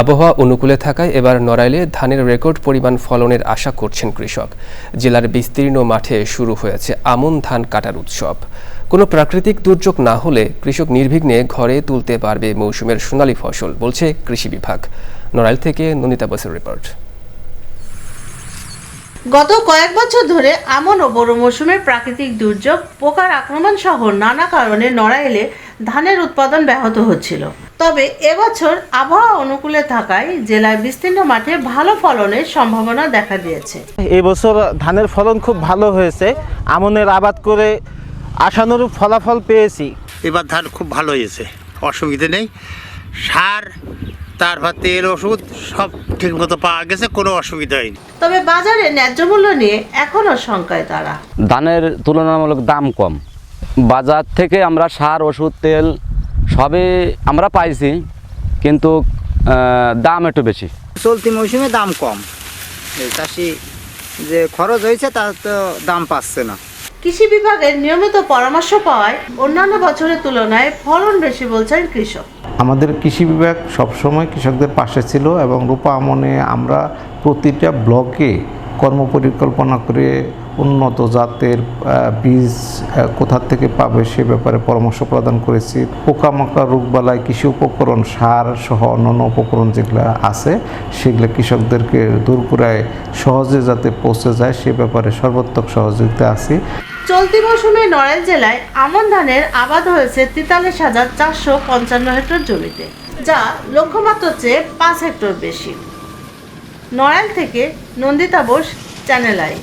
আবহাওয়া অনুকূলে থাকায় এবার নড়াইলে ধানের রেকর্ড পরিমাণ ফলনের আশা করছেন কৃষক। জেলার বিস্তীর্ণ মাঠে শুরু হয়েছে আমন ধান কাটার উৎসব। কোনো প্রাকৃতিক দুর্যোগ না হলে কৃষক নির্বিঘ্নে ঘরে তুলতে পারবে মৌসুমের সোনালী ফসল, বলছে কৃষি বিভাগ। নড়াইল থেকে নন্দিতা বসের রিপোর্ট। গত কয়েক বছর ধরে আমন ও বড় মৌসুমের প্রাকৃতিক দুর্যোগ, পোকার আক্রমণ সহ নানা কারণে নড়াইলে ধানের উৎপাদন ব্যাহত হচ্ছিল। তবে এবছর আবহাওয়া অনুকূলে থাকায় জেলায় বিস্তীর্ণ মাঠে ভালো ফলনের সম্ভাবনা দেখা দিয়েছে। এবছর ধানের ফলন খুব ভালো হয়েছে। আমনের আবাদ করে আশানুরূপ ফলাফল পেয়েছি। এবার ধান খুব ভালো হয়েছে অসুবিধে নেই। সার তারপর তেল ওষুধ সব ঠিকমতো পাওয়া গেছে কোনো অসুবিধা হয়নি। তবে বাজারে ন্যায্য মূল্য নিয়ে এখনও শঙ্কায় তারা। ধানের তুলনামূলক দাম কম। বাজার থেকে আমরা সার ওষুধ তেল সবই আমরা পাইছি কিন্তু দাম একটু বেশি। চলতি মৌসুমে দাম কম। এই চাষি যে খরচ হয়েছে তার তো দাম পাচ্ছে না। কৃষি বিভাগের নিয়মিত পরামর্শ পাওয়ায় অন্যান্য বছরের তুলনায় ফলন বেশি বলছেন কৃষক। আমাদের কৃষি বিভাগ সবসময় কৃষকদের পাশে ছিল এবং রূপা আমনে আমরা প্রতিটা ব্লকে কর্মপরিকল্পনা করে উন্নত জাতের বীজ কোথা থেকে পাবে সে ব্যাপারে পরামর্শ প্রদান করেছি। পোকামাকড়, রোগবালাই, কৃষি উপকরণ, সার সহ অন্যান্য উপকরণ যেগুলো আছে, সেগুলো কৃষকদেরকে দূরপুরায় সহজে যাতে পৌঁছে যায়, সে ব্যাপারে সর্বাত্মক সহযোগিতা আছি। চলতি মৌসুমে নড়াইল জেলায় আমন ধানের আবাদ হয়েছে তেতাল্লিশ হাজার চারশো পঞ্চান্ন হেক্টর জমিতে, যা লক্ষ্যমাত্র চেয়ে পাঁচ হেক্টর বেশি। নড়াইল থেকে নন্দিতা বোস চ্যানেল আই